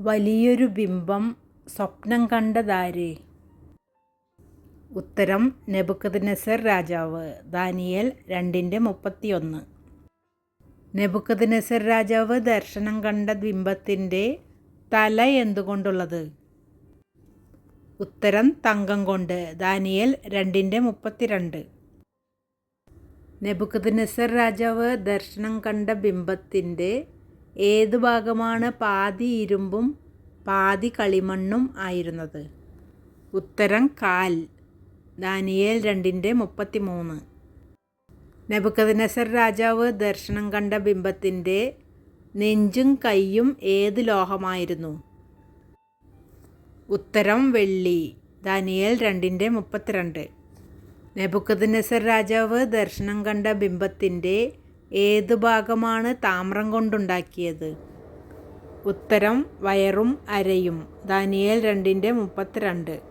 വലിയൊരു ബിംബം സ്വപ്നം കണ്ടതാര്? ഉത്തരം നെബുക്കദ്നെസർ രാജാവ്. ദാനിയൽ രണ്ടിന്റെ മുപ്പത്തിയൊന്ന്. നെബുക്കദ്നെസർ രാജാവ് ദർശനം കണ്ട ബിംബത്തിന്റെ തല എന്തുകൊണ്ടുള്ളത്? ഉത്തരം തങ്കം കൊണ്ട്. ദാനിയൽ രണ്ടിന്റെ മുപ്പത്തിരണ്ട്. നെബുക്കദ്നെസർ രാജാവ് ദർശനം കണ്ട ബിംബത്തിന്റെ ഏത് ഭാഗമാണ് പാതി ഇരുമ്പും പാതി കളിമണ്ണും ആയിരുന്നത്? ഉത്തരം കാൽ. ദാനിയേൽ രണ്ടിന്റെ മുപ്പത്തി മൂന്ന് നെബുക്കദ്നെസർ രാജാവ് ദർശനം കണ്ട ബിംബത്തിന്റെ നെഞ്ചും കൈയും ഏത് ലോഹമായിരുന്നു? ഉത്തരം വെള്ളി. ദാനിയേൽ രണ്ടിന്റെ മുപ്പത്തിരണ്ട്. നെബുക്കദനസർ രാജാവ് ദർശനം കണ്ട ബിംബത്തിന്റെ ഏത് ഭാഗമാണ് താമ്രം കൊണ്ടുണ്ടാക്കിയത്? ഉത്തരം വയറും അരയും. ദാനിയേൽ രണ്ടിന്റെ മുപ്പത്തിരണ്ട്.